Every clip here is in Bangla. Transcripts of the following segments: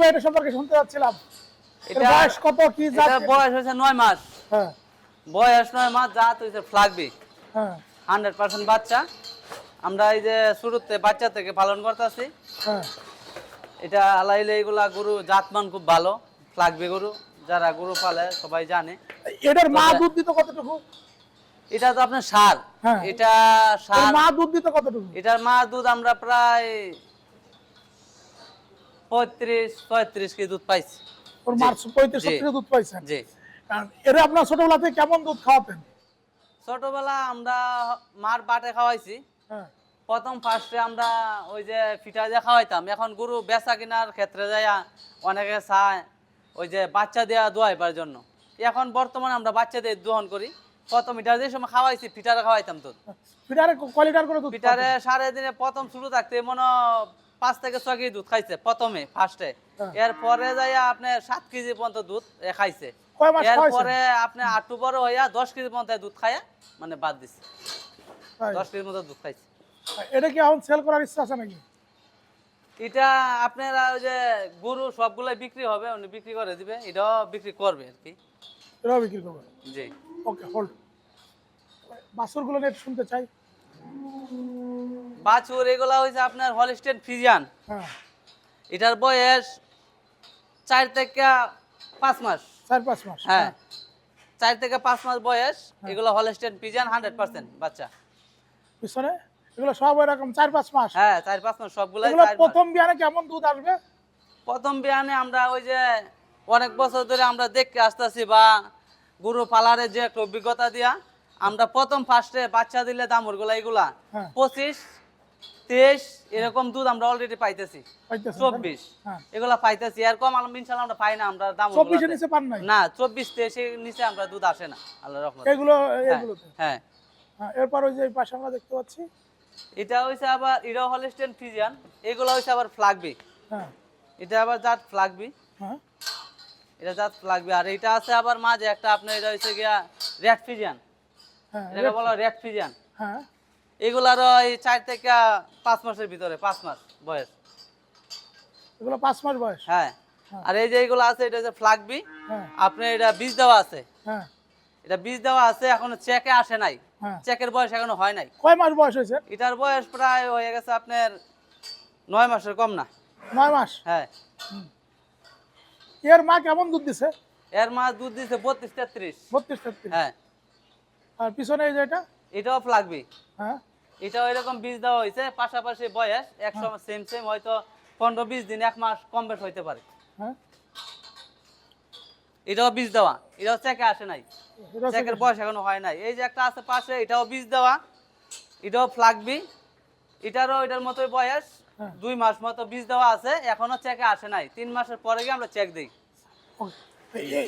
ভাই এটা সম্পর্কে শুনতে যাচ্ছিলাম। এটা বয়স কত কি জাত? এটা বয়স হয়েছে নয় মাস। হ্যাঁ। বয়স নয় মাস জাত হয়েছে ফ্লাগবি হ্যাঁ। হান্ড্রেড পার্সেন্ট বাচ্চা। আমরা এই যে শুরুতে বাচ্চা থেকে পালন করতেছি। হ্যাঁ। এটা আলাইলে এগুলা গরু জাতমান খুব ভালো ফ্লাগবি গরু। যারা গরু পালে সবাই জানে। এটার মা দুধ দিত কতটুকু? এটা তো আপনার সার। এটা সার মা দুধ দিত কতটুকু? এটার মা দুধ আমরা প্রায় পঁয়ত্রিশ পঁয়ত্রিশ কেজি দুধ পাইছি। ওর পঁয়ত্রিশ দুধ পাইছেন জি। কারণ এরা আপনার ছোটবেলাতে কেমন দুধ খাওয়াতেন? ছোটবেলা আমরা মার বাটে খাওয়াইছি। হ্যাঁ। প্রথম ফার্স্টে আমরা ওই যে ফিটা দিয়ে খাওয়াইতাম। এখন গরু বেচা কেনার ক্ষেত্রে যাইয়া অনেকে চায় ওই যে বাচ্চা দেওয়া দোয়াইবার জন্য। এখন বর্তমানে আমরা বাচ্চা দিয়ে দোহন করি। প্রথম মিটার দিয়ে সময় খাওয়াইছি ফিটারে খাওয়াইতাম তো ফিটারে ক লিটার করে দুধ সাড়ে দিনে প্রথম শুরু থাকতে মনে পাঁচ থেকে ছয় কেজি দুধ খাইছে প্রথমে ফার্স্টে হ্যাঁ। এরপরে যাই আপনি সাত কেজি পর্যন্ত দুধ খাইছে? এরপরে আপনি বড় হইয়া দশ কেজি পর্যন্ত দুধ খাইয়া মানে বাদ দিছে। দশ কেজির মতো দুধ খাইছে। এটা কি এখন সেল করার ইচ্ছা আছে নাকি? এটা আপনারা ওই যে গরু সবগুলাই বিক্রি হবে উনি বিক্রি করে দিবে এটাও বিক্রি করবে আর কি। এটাও বিক্রি করবেন জি। ওকে হোল্ড বাছুরগুলো নিয়ে শুনতে চাই। বাছুর এগুলা হয়েছে আপনার হলিস্টেন ফিজিয়ান। হ্যাঁ। এটার বয়স চার থেকে পাঁচ মাস। চার পাঁচ মাস হ্যাঁ। চার থেকে পাঁচ মাস বয়স এগুলো হলস্টেন পিজান হান্ড্রেড পার্সেন্ট বাচ্চা। পিছনে? এগুলো সব এরকম চার পাঁচ মাস? হ্যাঁ চার পাঁচ মাস মাস। প্রথম বিয়ানে কেমন দুধ আসবে? প্রথম বিয়ানে আমরা ওই যে অনেক বছর ধরে আমরা দেখতে আসতেছি বা গরু পালারের যে একটা অভিজ্ঞতা দিয়া আমরা প্রথম ফার্স্টে বাচ্চা দিলে দামুরগুলা এগুলা হ্যাঁ। পঁচিশ তেইশ এরকম দুধ আমরা অলরেডি পাইতেছি? চব্বিশ। হ্যাঁ। এগুলা পাইতেছি। এরকম ইনশাল্লাহ আমরা পাই না আমরা দাম নিচে পান না চব্বিশ তেইশের নিচে আমরা দুধ আসে না আল্লাহ রহমত। এগুলো হ্যাঁ হ্যাঁ। এরপর ওই যে পাশে আমরা দেখতে পাচ্ছি। এটা হইছে আবার ইরো হলিস্টেন ফিজিয়ান এগুলো হইছে আবার ফ্লাগবি হ্যাঁ। এটা আবার জাত ফ্লাগবি হ্যাঁ। এটা জাত ফ্লাগবি আর এটা আছে আবার মাঝে একটা আপনার এটা হইছে গিয়া রেড ফিজিয়ান এটা বলা রেড ফিজিয়ান। হ্যাঁ। এগুলারও এই চার থেকে পাঁচ মাসের ভিতরে পাঁচ মাস বয়স। এগুলো পাঁচ মাস বয়স? হ্যাঁ। হ্যাঁ। আর এই যে এগুলো আছে এটা হচ্ছে ফ্লাগবি হ্যাঁ। আপনার এটা বীজ দেওয়া আছে। হ্যাঁ। এটা বীজ দেওয়া আছে এখনও চেকে আসে নাই। হ্যাঁ। চেকের বয়স এখনও হয় নাই। কয় মাস বয়স হয়েছে? এটার বয়স প্রায় হয়ে গেছে আপনার নয় মাসের কম না। নয় মাস? হ্যাঁ। এর মা কেমন দুধ দিছে? এর মাছ দুধ দিচ্ছে বত্রিশ তেত্রিশ। বত্রিশ তেত্রিশ। হ্যাঁ। আর পিছনে এই যে এটা? এটাও ফ্লাগবি হ্যাঁ। এটাও এরকম বীজ দেওয়া হয়েছে পাশাপাশি বয়স একশো সেম সেম হয়তো পনেরো বিশ দিন এক মাস কম বেশ হইতে পারে। হ্যাঁ। এটাও বীজ দেওয়া এটাও চেকে আসে নাই। চেকের বয়স এখনও হয় নাই। এই যে একটা আছে পাশে এটাও বীজ দেওয়া এটাও ফ্লাগবি এটারও এটার মতোই বয়স হ্যাঁ। দুই মাস মতো বীজ দেওয়া আছে এখনও চেকে আসে নাই। তিন মাসের পরে গিয়ে আমরা চেক দিই।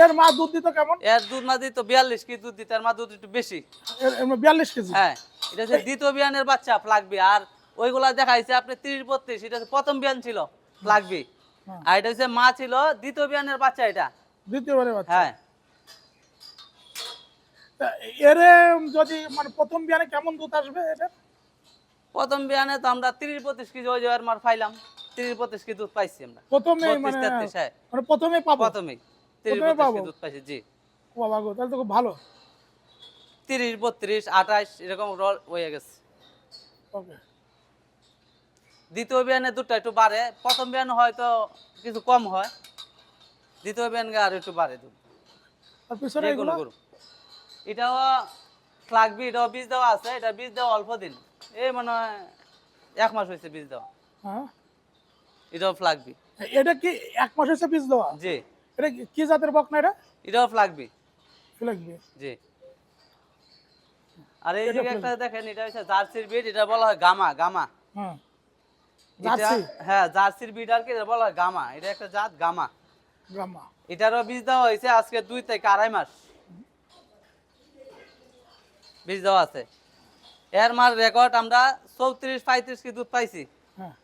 এর মা দুধ দিত কেমন? এর দুধ মা দিত বিয়াল্লিশ কেজি দুধ দিত এর মা দুধ একটু বেশি। এর- কেজি? হ্যাঁ এটা দ্বিতীয় বিয়ানের বাচ্চা ফ্লাগবি আর ওইগুলা দেখাইছে আপনি তিরিশ বত্রিশ এটা হচ্ছে প্রথম বিয়ান ছিল ফ্লাগবি। হ্যাঁ। আর এটা হচ্ছে মা ছিল দ্বিতীয় বিয়ানের বাচ্চা এটা। দ্বিতীয়বারে বাচ্চা? হ্যাঁ। এর যদি মানে প্রথম বিয়ানে কেমন দুধ আসবে এটা প্রথম বিয়ানে তো আমরা তিরিশ বত্রিশ কেজি ওই যে মার পাইলাম তিরিশ বত্রিশ কেজি দুধ পাইছি আমরা। প্রথমে মানে হ্যাঁ। মানে প্রথমে পাবো? প্রথমেই। তিরিশ প্রথমে বত্রিশ পাবো? কেজি দুধ পাইছি জি। ও বাবা গো তাহলে তো খুব ভালো। তিরিশ বত্রিশ আঠাশ এরকম রল হয়ে গেছে। ওকে। দ্বিতীয় বিয়ানে দুধটা একটু বাড়ে প্রথম বিয়ানে হয়তো কিছু কম হয় দ্বিতীয় বিয়ান আর একটু বাড়ে দুধ আর পিছনে এগুলো? এটাও ফ্লাগবি এটাও বীজ দেওয়া আছে এটা বীজ দেওয়া অল্প দিন। এই মনে হয় এক মাস হয়েছে বীজ দেওয়া। হ্যাঁ। এটাও ফ্লাগবি এটা কি এক মাস হচ্ছে বীজ দেওয়া? জি। এটা কি- জাতের বকনা এটা? এটাও ফ্লাগবি ফিলাকবি জি। আর এই যে একটা দেখেন এটা হচ্ছে জার্সির বিট এটা বলা হয় গামা গামা। হ্যাঁ। এটা জার্সি? হ্যাঁ জার্সির বিট আর কি এটা বলা হয় গামা। এটা একটা জাত গামা। গ্রামা এটারও বীজ দেওয়া হয়েছে আজকে দুই থেকে আড়াই মাস। বীজ দেওয়া আছে। এর মার রেকর্ড আমরা চৌত্রিশ পঁয়ত্রিশ কি দুধ পাইছি। হ্যাঁ।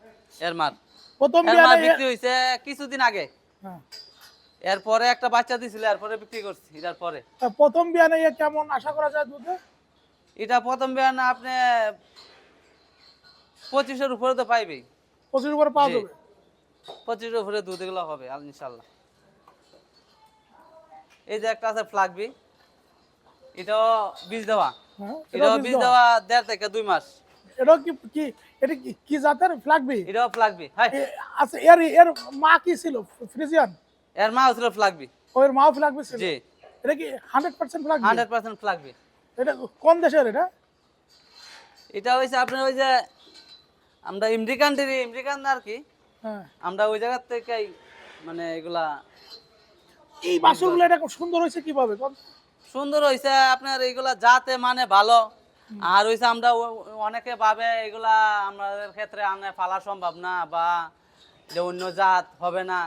এর মার। প্রথম বিক্রি হয়েছে কিছুদিন আগে। হ্যাঁ। এরপরে একটা বাচ্চা দিছিল এরপরে বিক্রি করছি এটার পরে। প্রথম বিয়ানে কেমন আশা করা যায় দুধে? এটা প্রথম বিয়ান আপনি পঁচিশের উপরে তো পাইবেই। পঁচিশ উপরে পাওয়া যাবে? পঁচিশের উপরে দুধ এগুলো হবে ইনশাল্লাহ। এই যে একটা আছে ফ্লাগবি এটাও বীজ দেওয়া। হ্যাঁ এটাও বীজ দেওয়া। দেড় থেকে দুই মাস। এটাও কি কি এটা কি জাতের ফ্ল্যাগবি এটাও ফ্লাগবি হ্যাঁ আচ্ছা এর এর মা কি ছিল? ফ্রিজিয়ান? এর মা ছিল ফ্লাগবি ওর মাও ফ্ল্যাগবি ছিল জি। এটা কি হান্ড্রেড পার্সেন্ট ফ্ল্যাগবি হান্ড্রেড পার্সেন্ট ফ্লাগবি এটা কোন দেশের এটা? এটা হয়েছে আপনার ওই যে আমরা ইমরিকান ডিরি ইমরিকান আর কি? হ্যাঁ। আমরা ওই জায়গার থেকেই মানে এগুলা এই বাছুরগুলো এটা সুন্দর হইছে কীভাবে? সুন্দর হইছে আপনার এইগুলা যাতে মানে ভালো। আর হইছে আমরা অনেকে ভাবে এগুলা আমাদের ক্ষেত্রে আনে ফালা সম্ভব না বা যে অন্য জাত হবে না।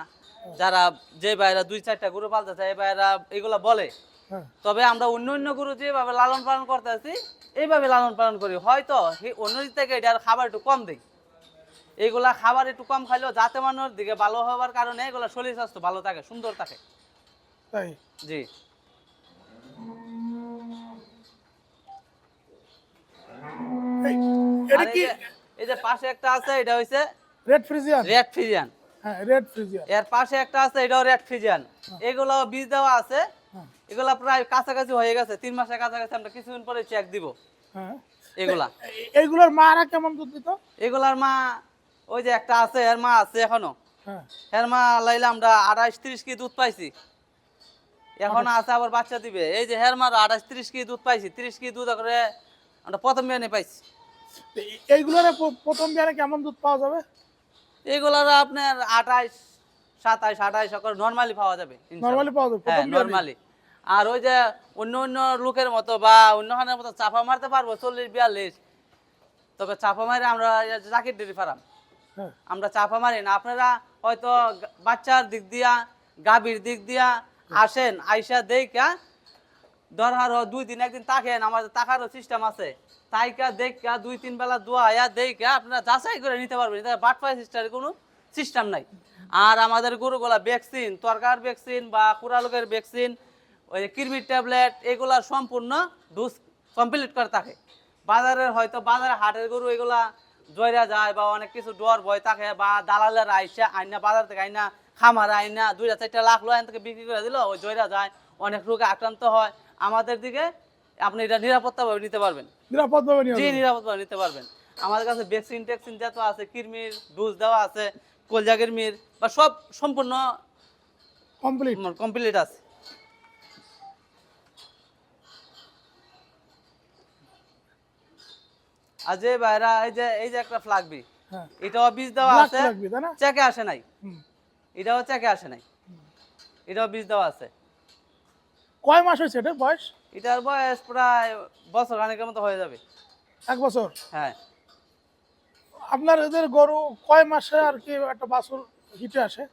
যারা যে ভাইরা দুই চারটা গরু পালতে চায় এই ভাইরা এগুলা বলে। হ্যাঁ। তবে আমরা অন্য অন্য গরু যেভাবে লালন পালন করতে আছি এইভাবে লালন পালন করি। হয়তো অন্য থেকে এটার খাবার একটু কম দিই এইগুলা খাবার একটু কম খাইলেও যাতে মানুষের দিকে ভালো হওয়ার কারণে এগুলা শরীর স্বাস্থ্য ভালো থাকে সুন্দর থাকে। তাই? জি। এই যে- পাশে একটা আছে এটা হইছে রেড ফ্রিজিয়ান রেড ফিজিয়ান হ্যাঁ রেড ফ্রিজিয়ান এর পাশে একটা আছে এটাও রেড ফিজিয়ান এগুলো বীজ দেওয়া আছে। হ্যাঁ। এগুলা প্রায় কাছাকাছি হয়ে গেছে তিন মাসের কাছাকাছি আমরা কিছুদিন পরে চেক দিব। হ্যাঁ। এগুলা। এই- মারা কেমন দুধ দিত? এগুলার মা ওই যে একটা আছে এর মা আছে এখনও। হ্যাঁ। এর মা লাইলে আমরা আঠাশ ত্রিশ কি দুধ পাইছি। এখন আছে আবার বাচ্চা দিবে। এই যে হের মার আঠাশ ত্রিশ কি দুধ পাইছি ত্রিশ কি দুধ করে আমরা প্রথম বিয়ানে পাইছি। এইগুলোর প্রথম বিয়ানে কেমন দুধ পাওয়া যাবে? এগুলার আপনার আঠাইশ সাতাইশ আঠাইশ করে নর্মালি পাওয়া যাবে নর্মালি পাওয়া যাবে হ্যাঁ নর্মালি আর ওই যে অন্য অন্য লোকের মতো বা অন্যখানের মতো চাপা মারতে পারব চল্লিশ বিয়াল্লিশ। তবে চাপা মারে আমরা জাকির ডেরি ফার্ম। হ্যাঁ। আমরা চাপা মারি না আপনারা হয়তো বাচ্চার দিক দিয়া গাভীর দিক দিয়া আসেন আইসা দেখা হয় দুই দিন একদিন তাকেন আমাদের তাকারও সিস্টেম আছে। তাইকা দেখা দুই, তিন বেলা দোয়া দেখা আপনারা যাচাই করে নিতে পারবেন। এটা বাটপাই সিস্টেমের কোনো সিস্টেম নাই। আর আমাদের গরুগুলা ভ্যাকসিন তরকার ভ্যাকসিন বা কুড়ালোকের ভ্যাকসিন ওই কৃমির ট্যাবলেট এগুলা সম্পূর্ণ ডোজ কমপ্লিট করে থাকে। বাজারের হয়তো বাজারে হাটের গরু এগুলা জয়রা যায় বা অনেক কিছু ডর ভয় থাকে বা দালালের আইসা আইনা, বাজার থেকে আইনা, খামার আইনা দুইটা চারটা লাখ লো থেকে বিক্রি করে দিল, ওই জয়রা যায়, অনেক রোগে আক্রান্ত হয়। আমাদের দিকে আপনি এটা নিরাপত্তাভাবে নিতে পারবেন। নিরাপদ ভাবে নিয়ে জি নিরাপদভাবে নিতে পারবেন। আমাদের কাছে ভ্যাকসিন ট্যাকসিন যত আছে কিরমির ডোজ দেওয়া আছে কলজা কিরমির বা সব সম্পূর্ণ কমপ্লিট কমপ্লিট আছে। আর যে ভাইরা এই যে এই যে একটা ফ্লাগবি হ্যাঁ। এটাও বীজ দেওয়া আছে চেকে আসে নাই। এটাও চেকে আসে নাই। এটাও বীজ দেওয়া আছে। কয় মাস হয়েছে এটা বয়স? এটার বয়স প্রায় বছর খানিকের মতো হয়ে যাবে। এক বছর? হ্যাঁ। আপনার এদের গরু কয় মাসে আর কি একটা বাছুর হিটে আসে?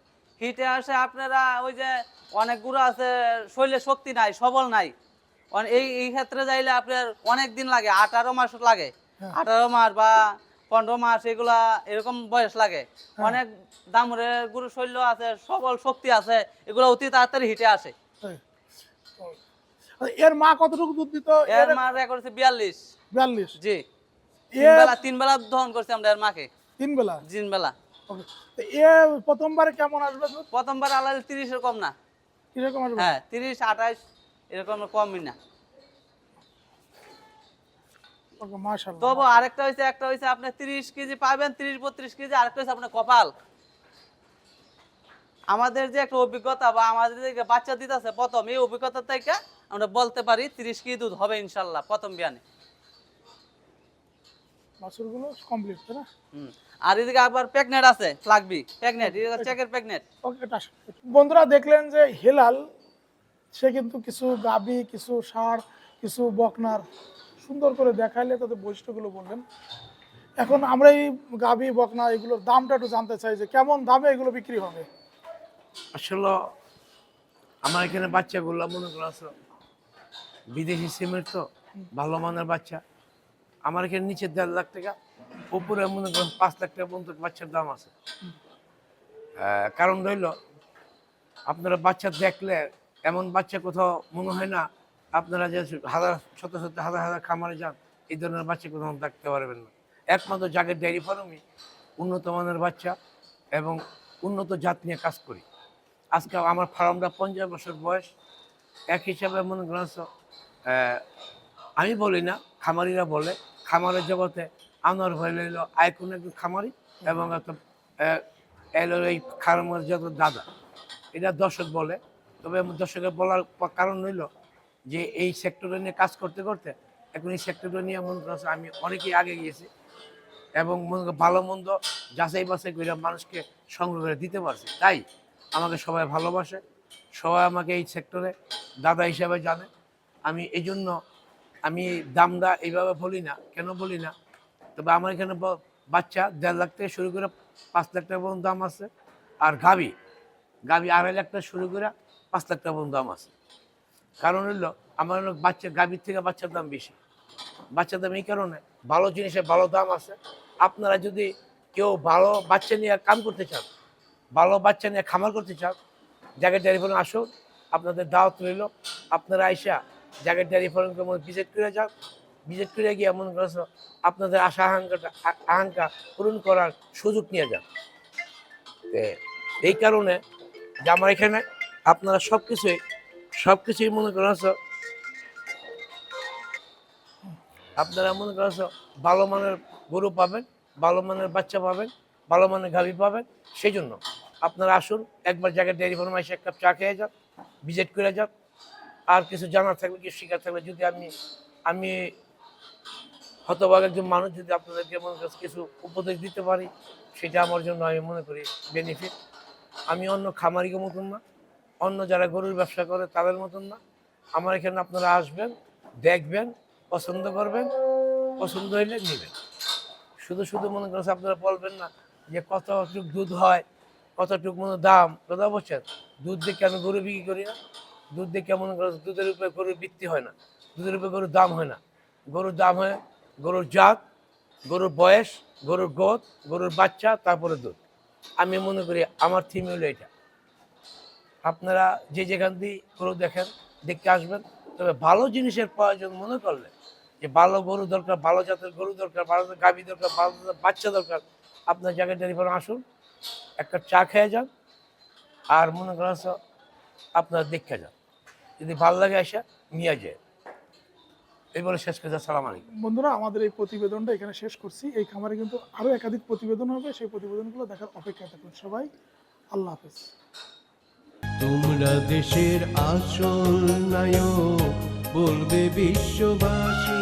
হিটে আসে আপনারা ওই যে অনেক গুঁড়ো আছে শরীরে শক্তি নাই সবল নাই। এই এই ক্ষেত্রে যাইলে আপনার অনেক দিন লাগে আঠারো মাস লাগে। হ্যাঁ। আঠারো মাস বা পনেরো মাস এগুলা এরকম বয়স লাগে। অনেক দামরের গরু শৈল্য আছে সবল শক্তি আছে এগুলো অতি তাড়াতাড়ি হিটে আসে। এর মা কতটুকু দুধ দিত? এর মার রেকর্ড হচ্ছে বিয়াল্লিশ। বিয়াল্লিশ? জি। তিন এর বেলা তিন বেলা দহন করছি আমরা এর মাকে। তিন বেলা তিন বেলা. এ প্রথমবারে কেমন আসবে প্রথমবার আলাদা তিরিশের কম না। কীরকম আসবে? হ্যাঁ তিরিশ আঠাশ এরকম কমই না। তবু আরেকটা হয়েছে একটা হয়েছে আপনি তিরিশ কেজি পাবেন তিরিশ বত্রিশ কেজি আরেকটা হয়েছে আপনার কপাল। আমাদের যে একটা অভিজ্ঞতা বা আমাদের যে বাচ্চা দিতেছে প্রথম এই অভিজ্ঞতা থেকে আমরা বলতে পারি তিরিশ কেজি দুধ হবে ইনশাল্লাহ প্রথম বিয়ানে। বাছুরগুলো কমপ্লিট তাই না? হুম। আর এদিকে আবার প্যাকনেট আছে ফ্লাগবি প্যাকনেট চেকের প্যাকনেট ওকে এটা বন্ধুরা দেখলেন যে হেলাল সে কিন্তু কিছু গাবি কিছু সার কিছু বকনার সুন্দর করে দেখাইলে তাদের বৈশিষ্ট্যগুলো বললেন। এখন আমরা এই গাবি বকনা এগুলোর দামটা একটু জানতে চাই যে কেমন দামে এগুলো বিক্রি হবে? আসলে আমার এখানে বাচ্চাগুলো মনে করো আছে বিদেশি সিমের তো ভালো মানের বাচ্চা। আমার এখানে নিচে দেড় লাখ টাকা উপরে মনে করেন পাঁচ লাখ টাকা পর্যন্ত বাচ্চার দাম আছে। কারণ রইল, আপনারা বাচ্চা দেখলে এমন বাচ্চা কোথাও মনে হয় না, আপনারা যে হাজার, শত শত, হাজার হাজার খামারে যান, এই ধরনের বাচ্চা কোথাও দেখতে পারবেন না। একমাত্র জাগের ডেয়ারি ফার্মই উন্নত মানের বাচ্চা এবং উন্নত জাত নিয়ে কাজ করি। আজকে আমার ফার্মটা পঞ্চাশ বছর বয়স, এক হিসাবে মনে করেন আমি বলি না, খামারিরা বলে। খামারের জগতে আনোয়ার ভাই লইল আইকুন একজন খামারি এবং এলো এই খামারের যত দাদা, এটা দর্শক বলে। তবে দর্শকের বলার কারণ হইল যে এই সেক্টরে নিয়ে কাজ করতে করতে এখন এই সেক্টরে নিয়ে মনে করছে আমি অনেকেই আগে গিয়েছি এবং মনে ভালো মন্দ যাচাই বাছাই করে মানুষকে সংগ্রহ করে দিতে পারছি। তাই আমাকে সবাই ভালোবাসে, সবাই আমাকে এই সেক্টরে দাদা হিসাবে জানে। আমি এই জন্য আমি দামটা এইভাবে বলি না কেন বলি না তবে আমার এখানে বাচ্চা দেড় লাখ থেকে শুরু করে পাঁচ লাখ টাকা পর্যন্ত দাম আছে। আর গাবি গাবি আড়াই লাখ টাকা শুরু করে পাঁচ লাখ টাকা পর্যন্ত দাম আছে। কারণ হলো আমার হলো বাচ্চা গাবির থেকে বাচ্চার দাম বেশি। বাচ্চার দাম এই কারণে ভালো জিনিসের ভালো দাম আছে। আপনারা যদি কেউ ভালো বাচ্চা নিয়ে কাম করতে চান, ভালো বাচ্চা নিয়ে খামার করতে চান, জায়গায় ফার্ম আসুন, আপনাদের দাওয়াত রইল। আপনারা আইসা জায়গায় ডেয়ারি ফার্মকে ভিজিট করে যান ভিজিট করে গিয়ে মনে করেছ আপনাদের আশা, আকাঙ্ক্ষাটা, আকাঙ্ক্ষা পূরণ করার সুযোগ নিয়ে যান এই কারণে যে আমার এখানে আপনারা সব কিছুই সব কিছুই মনে করেছ আপনারা মনে করেছ ভালো মানের গরু পাবেন, ভালো মানের বাচ্চা পাবেন, ভালো মানের গাভী পাবেন, সেই জন্য আপনারা আসুন, একবার জায়গায় ডেয়ারি ফার্মে এসে এক কাপ চা খেয়ে যান ভিজিট করে যান আর কিছু জানার থাকবে কিছু শেখার থাকবে যদি আমি আমি হতভাগ একজন মানুষ, যদি আপনাদেরকে মনে করেন কিছু উপদেশ দিতে পারি, সেটা আমার জন্য আমি মনে করি বেনিফিট আমি অন্য খামারিকে মতন না, অন্য যারা গরুর ব্যবসা করে তাদের মতন না। আমার এখানে আপনারা আসবেন, দেখবেন, পছন্দ করবেন, পছন্দ হইলে নেবেন। শুধু শুধু মনে করছে আপনারা বলবেন না যে কতটুক দুধ হয়, কতটুক মনে দাম, কথা বলছেন? দুধ দেখে আমি গরু বিক্রি করি না? দুধ দেখে মনে করেন দুধের উপরে গরুর বৃত্তি হয় না। দুধের উপরে গরুর দাম হয় না। গরুর দাম হয় গরুর জাত, গরুর বয়স, গরুর গোদ, গরুর বাচ্চা, তারপরে দুধ। আমি মনে করি আমার থিম হলো এটা। আপনারা যে যেখান দিয়ে গরু দেখেন, দেখতে আসবেন। তবে ভালো জিনিসের প্রয়োজন মনে করলে যে ভালো গরু দরকার, ভালো জাতের গরু দরকার, ভালো গাভী দরকার, ভালো বাচ্চা দরকার, আপনার জায়গায় ফার্ম আসুন, একটা চা খেয়ে যান, আর মনে করেন তো আপনার দেখে যান। যদি ভালো লাগে আসা নিয়ে যায়। এই বলে শেষ করে সালাম আলাইকুম। বন্ধুরা আমাদের এই প্রতিবেদনটা এখানে শেষ করছি। এই খামারে কিন্তু আরও একাধিক প্রতিবেদন হবে। সেই প্রতিবেদনগুলো দেখার অপেক্ষা থাকুন সবাই। আল্লাহ হাফেজ। তোমরা দেশের আসল নায়ক বলবে বিশ্ববাসী।